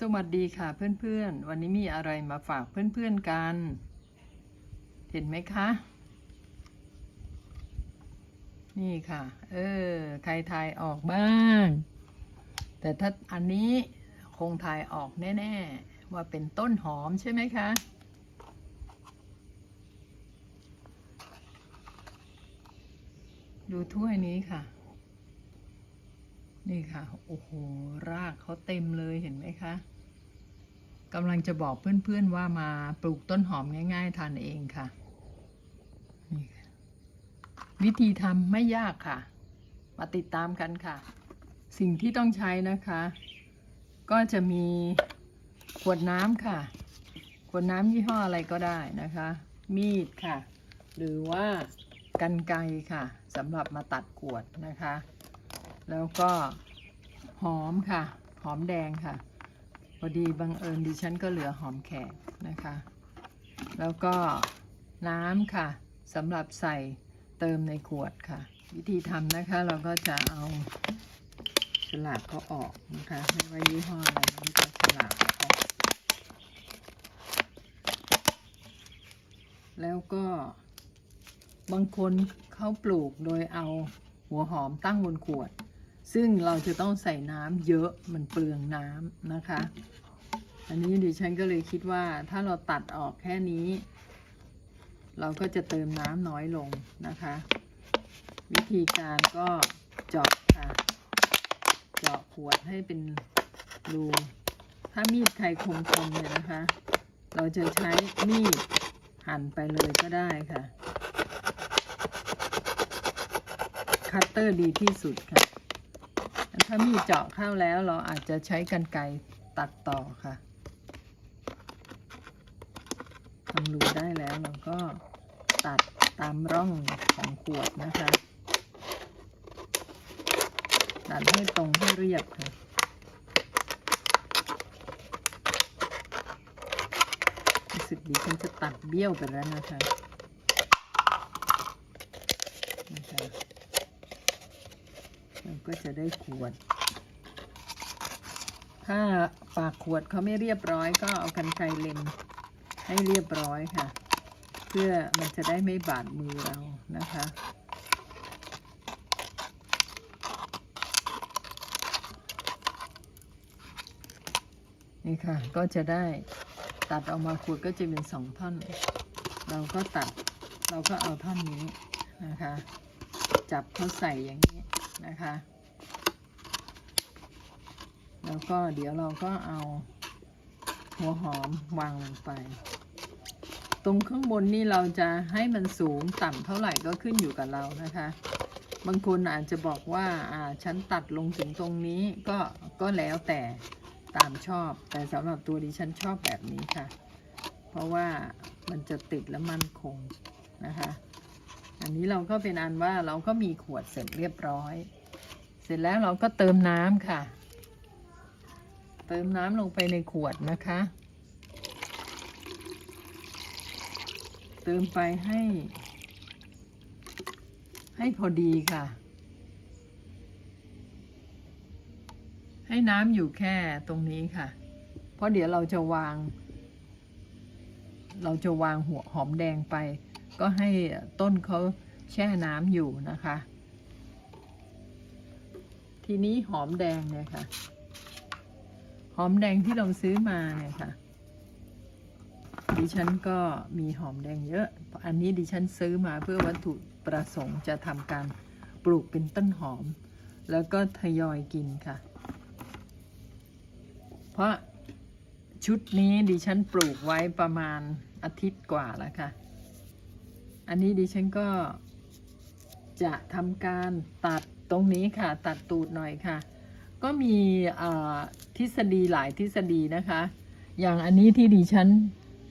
สวัสดีค่ะเพื่อนๆ วันนี้มีอะไรมาฝากเพื่อนๆกัน เห็นไหมคะ นี่ค่ะ เออใครทายออกบ้าง แต่ถ้าอันนี้คงทายออกแน่ๆ ว่าเป็นต้นหอมใช่ไหมคะดูถ้วยนี้ค่ะ นี่ค่ะ โอ้โห รากเขาเต็มเลยเห็นไหมคะ กำลังจะบอกเพื่อนๆว่ามาปลูกต้นหอมง่าย ๆทานเองค่ะ วิธีทำไม่ยากค่ะ มาติดตามกันค่ะ สิ่งที่ต้องใช้นะคะ ก็จะมีขวดน้ำค่ะ ขวดน้ำยี่ห้ออะไรก็ได้นะคะ มีดค่ะ หรือว่ากันไกรค่ะสำหรับมาตัดขวดนะคะ แล้วก็หอมค่ะ หอมแดงค่ะ พอดีบังเอิญดิฉันก็เหลือหอมแขกนะคะ แล้วก็น้ำค่ะสำหรับใส่เติมในขวดค่ะ วิธีทำนะคะเราก็จะเอาฉลากเขาออกนะคะไม่ว่ายี่ห้ออะไรนี่ก็ฉลากออก แล้วก็บางคนเขาปลูกโดยเอาหัวหอมตั้งบนขวด ซึ่งเราจะต้องใส่น้ำเยอะมันเปลืองน้ำนะคะ อันนี้ดิฉันก็เลยคิดว่าถ้าเราตัดออกแค่นี้ เราก็จะเติมน้ำน้อยลงนะคะ วิธีการก็เจาะค่ะ เจาะขวดให้เป็นรูถ้ามีดใครคมๆเนี่ยนะคะ เราจะใช้มีดหั่นไปเลยก็ได้ค่ะ คัตเตอร์ดีที่สุดค่ะ ถ้ามีเจาะเข้าแล้วเราอาจจะใช้กรรไกรตัดต่อค่ะทำรูได้แล้วเราก็ตัดตามร่องของขวดนะคะ ตัดให้ตรงให้เรียบค่ะรู้สึกดีฉันจะตัดเบี้ยวไปแล้วนะคะนะคะเรา ก็จะได้ขวด ถ้าปากขวดเขาไม่เรียบร้อยก็เอากันไกรเล็มให้เรียบร้อยค่ะ เพื่อมันจะได้ไม่บาดมือเรานะคะนี่ค่ะก็จะได้ตัดออกมาขวดก็จะเป็นสองท่อน เราก็ตัดเราก็เอาท่อนนี้นะคะ จับเขาใส่อย่างนี้นะคะ แล้วก็เดี๋ยวเราก็เอาหัวหอมวางลงไป ตรงข้างบนนี่เราจะให้มันสูงต่ำเท่าไหร่ก็ขึ้นอยู่กับเรานะคะ บางคนอาจจะบอกว่าอ่าฉันตัดลงถึงตรงนี้ก็ก็แล้วแต่ตามชอบ แต่สำหรับตัวดิฉันชอบแบบนี้ค่ะ เพราะว่ามันจะติดและมั่นคงนะคะ อันนี้เราก็เป็นอันว่าเราก็มีขวดเสร็จเรียบร้อย เสร็จแล้วเราก็เติมน้ำค่ะ เติมน้ำลงไปในขวดนะคะ เติมไปให้ ให้พอดีค่ะ ให้น้ำอยู่แค่ตรงนี้ค่ะ เพราะเดี๋ยวเราจะวาง เราจะวางหัวหอมแดงไป ก็ให้ต้นเขาแช่น้ำอยู่นะคะ ทีนี้หอมแดงเนี่ยค่ะ อมแดงที่เราซื้อมาเนี่ยค่ะ ดิฉันก็มีหอมแดงเยอะ อันนี้ดิฉันซื้อมาเพื่อวัตถุประสงค์จะทำการปลูกเป็นต้นหอม แล้วก็ทยอยกินค่ะ เพราะชุดนี้ดิฉันปลูกไว้ประมาณอาทิตย์กว่าแล้วค่ะ อันนี้ดิฉันก็จะทำการตัดตรงนี้ค่ะ ตัดตูดหน่อยค่ะ ก็มีทฤษฎีหลายทฤษฎีนะคะ อย่างอันนี้ที่ดิฉัน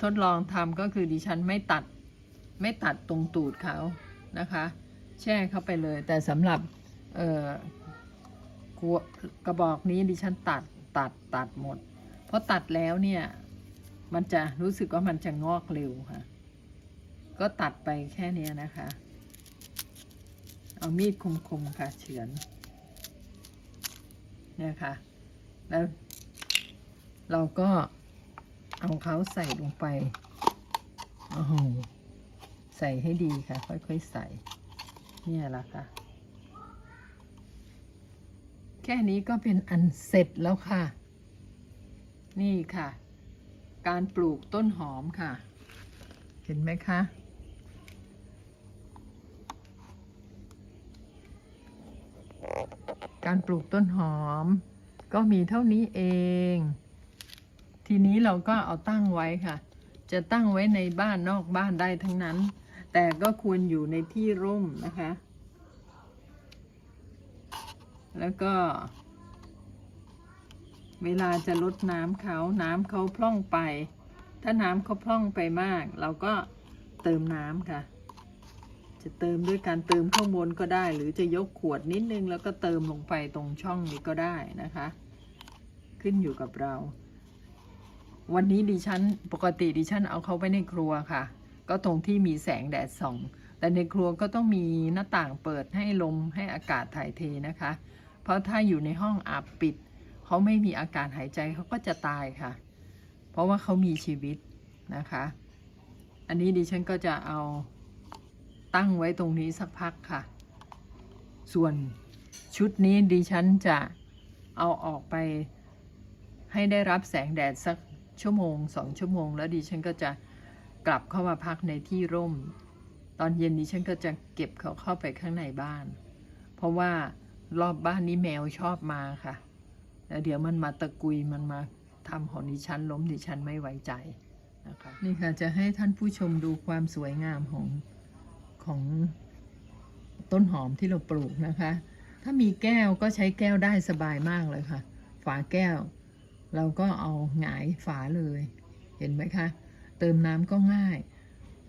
ทดลองทำก็คือดิฉันไม่ตัดไม่ตัดตรงตูดเขานะคะ แช่เข้าไปเลย แต่สำหรับกระกระบอกนี้ดิฉันตัดตัดตัดหมด เพราะตัดแล้วเนี่ยมันจะรู้สึกว่ามันจะงอกเร็วค่ะ ก็ตัดไปแค่นี้นะคะ เอามีดคมๆค่ะเฉือน เนี่ยค่ะ แล้วเราก็เอาเขาใส่ลงไปโอ้โหใส่ให้ดีค่ะ ค่อยๆใส่ เนี่ยแหละค่ะ แค่นี้ก็เป็นอันเสร็จแล้วค่ะ นี่ค่ะ การปลูกต้นหอมค่ะ เห็นไหมคะ การปลูกต้นหอม ก็มีเท่านี้เอง ทีนี้เราก็เอาตั้งไว้ค่ะ จะตั้งไว้ในบ้านนอกบ้านได้ทั้งนั้น แต่ก็ควรอยู่ในที่ร่มนะคะ แล้วก็ เวลาจะลดน้ำเขาน้ำเขาพร่องไป ถ้าน้ำเขาพร่องไปมาก เราก็เติมน้ำค่ะ จะเติมด้วยการเติมข้างบนก็ได้ หรือจะยกขวดนิดนึงแล้วก็เติมลงไปตรงช่องนี้ก็ได้นะคะ ขึ้นอยู่กับเรา วันนี้ดิฉันปกติดิฉันเอาเขาไว้ในครัวค่ะ ก็ตรงที่มีแสงแดดส่อง แต่ในครัวก็ต้องมีหน้าต่างเปิดให้ลมให้อากาศถ่ายเทนะคะ เพราะถ้าอยู่ในห้องอับปิดเขาไม่มีอากาศหายใจเขาก็จะตายค่ะ เพราะว่าเขามีชีวิตนะคะ อันนี้ดิฉันก็จะเอา ตั้งไว้ตรงนี้สักพักค่ะ ส่วนชุดนี้ดิฉันจะเอาออกไปให้ได้รับแสงแดดสักชั่วโมงสองชั่วโมง แล้วดิฉันก็จะกลับเข้ามาพักในที่ร่ม ตอนเย็นดิฉันก็จะเก็บเขาเข้าไปข้างในบ้าน เพราะว่ารอบบ้านนี้แมวชอบมาค่ะแล้วเดี๋ยวมันมาตะกุยมันมาทำของดิฉันล้มดิฉันไม่ไว้ใจนะคะนี่ค่ะจะให้ท่านผู้ชมดูความสวยงามของ ของต้นหอมที่เราปลูกนะคะ ถ้ามีแก้วก็ใช้แก้วได้สบายมากเลยค่ะ ฝาแก้ว เราก็เอาหงายฝาเลย เห็นไหมคะ เติมน้ำก็ง่าย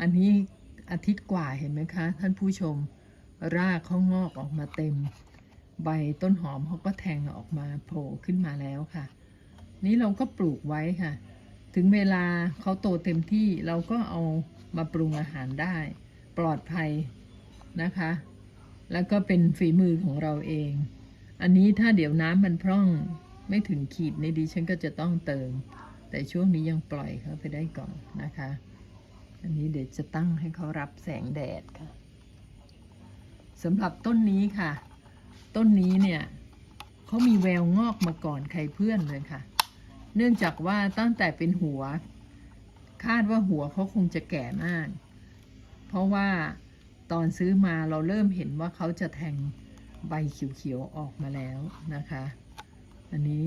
อันนี้อาทิตย์กว่าเห็นไหมคะ ท่านผู้ชม รากเขางอกออกมาเต็ม ใบต้นหอมเขาก็แทงออกมาโผล่ขึ้นมาแล้วค่ะ นี้เราก็ปลูกไว้ค่ะ ถึงเวลาเขาโตเต็มที่เราก็เอามาปรุงอาหารได้ ปลอดภัยนะคะ แล้วก็เป็นฝีมือของเราเอง อันนี้ถ้าเดี๋ยวน้ำมันพร่องไม่ถึงขีดในดิฉันก็จะต้องเติม แต่ช่วงนี้ยังปล่อยเขาไปได้ก่อนนะคะ อันนี้เดี๋ยวจะตั้งให้เขารับแสงแดดค่ะสำหรับต้นนี้ค่ะ ต้นนี้เนี่ยเขามีแววงอกมาก่อนใครเพื่อนเลยค่ะ เนื่องจากว่าตั้งแต่เป็นหัว คาดว่าหัวเขาคงจะแก่มาก เพราะว่าตอนซื้อมาเราเริ่มเห็นว่าเขาจะแทงใบเขียวๆออกมาแล้วนะคะ อันนี้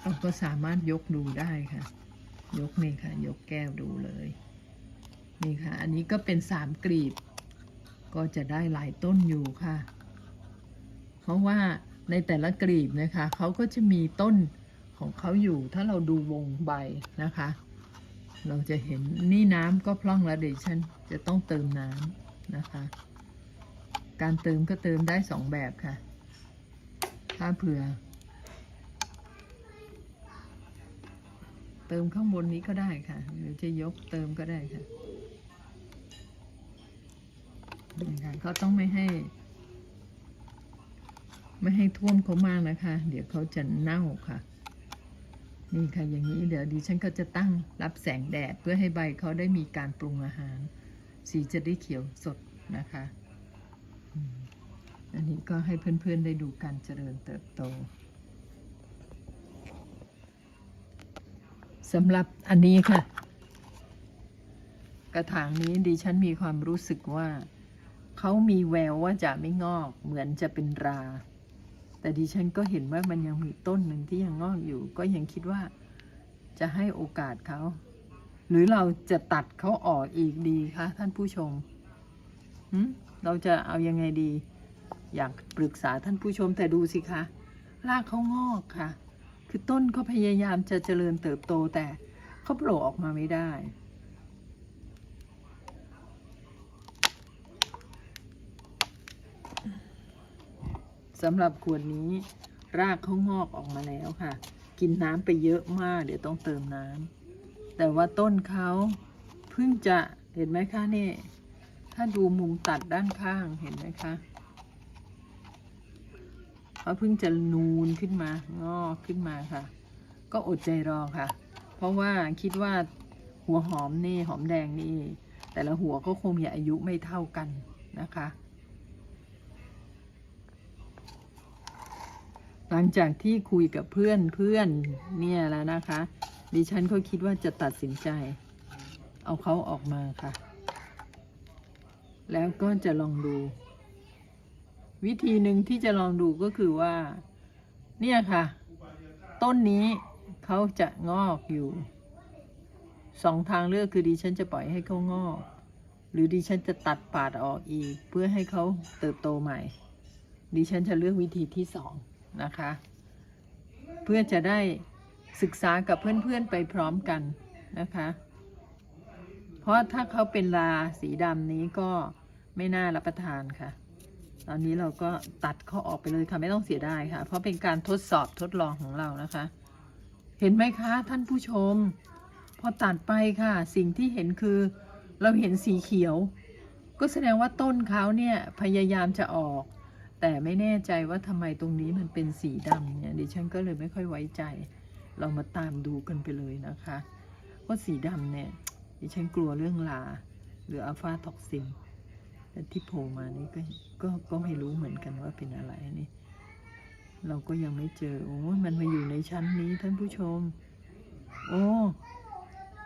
เราก็สามารถยกดูได้ค่ะ ยกนี่ค่ะ ยกแก้วดูเลย นี่ค่ะ อันนี้ก็เป็นสามกลีบ ก็จะได้หลายต้นอยู่ค่ะ เพราะว่าในแต่ละกลีบนะคะ เขาก็จะมีต้นของเขาอยู่ถ้าเราดูวงใบนะคะ เราจะเห็นนี่น้ำก็พร่องแล้วเดี๋ยวฉันจะต้องเติมน้ำนะคะ การเติมก็เติมได้สองแบบค่ะ ถ้าเผื่อ เติมข้างบนนี้ก็ได้ค่ะหรือจะยกเติมก็ได้ค่ะนี่ค่ะก็ต้องไม่ให้ ไม่ให้ท่วมเขามากนะคะ เดี๋ยวเขาจะเน่าค่ะ นี่ค่ะอย่างนี้เดี๋ยวดิฉันก็จะตั้งรับแสงแดดเพื่อให้ใบเขาได้มีการปรุงอาหาร สีจะได้เขียวสดนะคะอันนี้ก็ให้เพื่อนๆได้ดูการเจริญเติบโตสำหรับอันนี้ค่ะ กระถางนี้ดิฉันมีความรู้สึกว่า เขามีแววว่าจะไม่งอกเหมือนจะเป็นรา แต่ดิฉันก็เห็นว่ามันยังมีต้นหนึ่งที่ยังงอกอยู่ ก็ยังคิดว่าจะให้โอกาสเขา หรือเราจะตัดเขาออกอีกดีคะท่านผู้ชมเราจะเอายังไงดี อยากปรึกษาท่านผู้ชมแต่ดูสิคะรากเขางอกค่ะ คือต้นเขาพยายามจะเจริญเติบโตแต่เขาโผล่ออกมาไม่ได้ สำหรับขวดนี้รากเขางอกออกมาแล้วค่ะ กินน้ำไปเยอะมาก เดี๋ยวต้องเติมน้ำแต่ว่าต้นเขาเพิ่งจะเห็นไหมคะนี่ถ้าดูมุมตัดด้านข้างเห็นไหมคะเขาเพิ่งจะนูนขึ้นมางอกขึ้นมาค่ะ ก็อดใจรอค่ะ เพราะว่าคิดว่าหัวหอมนี่หอมแดงนี่ แต่ละหัวก็คงมีอายุไม่เท่ากันนะคะ หลังจากที่คุยกับเพื่อนเพื่อนเนี่ยแล้วนะคะ ดิฉันก็คิดว่าจะตัดสินใจ เอาเขาออกมาค่ะ แล้วก็จะลองดู วิธีหนึ่งที่จะลองดูก็คือว่า เนี่ยค่ะ ต้นนี้เขาจะงอกอยู่สองทางเลือกคือดิฉันจะปล่อยให้เขางอก หรือดิฉันจะตัดปาดออกอีก เพื่อให้เขาเติบโตใหม่ ดิฉันจะเลือกวิธีที่สอง นะคะ เพื่อจะได้ศึกษากับเพื่อนๆไปพร้อมกันนะคะ เพราะถ้าเขาเป็นลาสีดำนี้ก็ไม่น่ารับประทานค่ะ ตอนนี้เราก็ตัดเขาออกไปเลยค่ะไม่ต้องเสียดายค่ะ เพราะเป็นการทดสอบทดลองของเรานะคะ เห็นไหมคะท่านผู้ชม พอตัดไปค่ะ สิ่งที่เห็นคือเราเห็นสีเขียว ก็แสดงว่าต้นเขาเนี่ยพยายามจะออก แต่ไม่แน่ใจว่าทำไมตรงนี้มันเป็นสีดำเนี่ยดิฉันก็เลยไม่ค่อยไว้ใจ เรามาตามดูกันไปเลยนะคะ ว่าสีดำเนี่ยดิฉันกลัวเรื่องลา หรืออัลฟาท็อกซินที่โผล่มานี่ก็ก็ก็ไม่รู้เหมือนกันว่าเป็นอะไรนี่ เราก็ยังไม่เจอโอ้มันมาอยู่ในชั้นนี้ท่านผู้ชม โอ้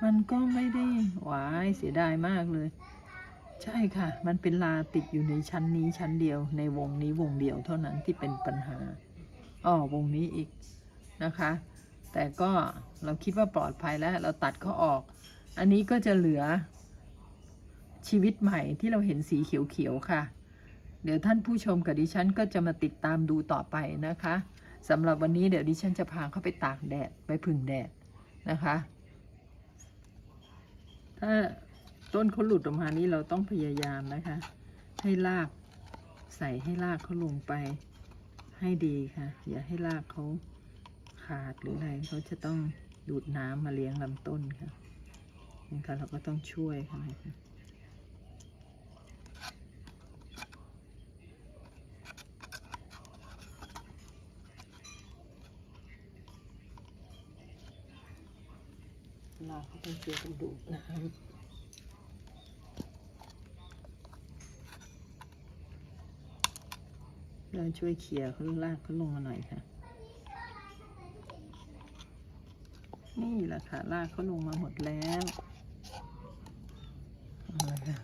มันก็ไม่ได้หวายเสียดายมากเลย ใช่ค่ะ มันเป็นลาติดอยู่ในชั้นนี้ชั้นเดียว ในวงนี้วงเดียวเท่านั้นที่เป็นปัญหาอ๋อวงนี้อีกนะคะ แต่ก็เราคิดว่าปลอดภัยแล้ว เราตัดเขาออก อันนี้ก็จะเหลือชีวิตใหม่ที่เราเห็นสีเขียวๆค่ะ เดี๋ยวท่านผู้ชมกับดิฉันก็จะมาติดตามดูต่อไปนะคะสำหรับวันนี้เดี๋ยวดิฉันจะพาเขาไปตากแดดไปพึ่งแดดนะคะ ถ้า ต้นเขาหลุดออกมานี่เราต้องพยายามนะคะ ให้รากใส่ให้รากเขาลงไป ให้ดีค่ะ อย่าให้รากเขาขาดหรืออะไรเขาจะต้องดูดน้ำมาเลี้ยงลำต้นค่ะนี่ค่ะเราก็ต้องช่วยเขานะคะลากเขาต้องช่วยกันดูดน้ำ เราช่วยเคลียร์เขาลากเขาลงมาหน่อยค่ะ นี่แหละค่ะลากเขาลงมาหมดแล้วเอาละค่ะ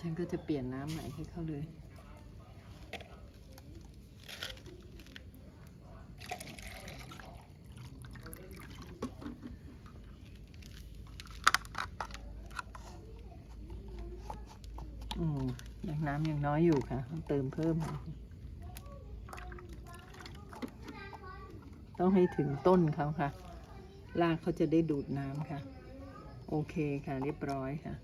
ฉันก็จะเปลี่ยนน้ำใหม่ให้เขาเลยอืมยังน้ำยังน้อยอยู่ค่ะต้องเติมเพิ่มค่ะ ต้องให้ถึงต้นเขาค่ะ รากเขาจะได้ดูดน้ำค่ะ โอเคค่ะ เรียบร้อยค่ะ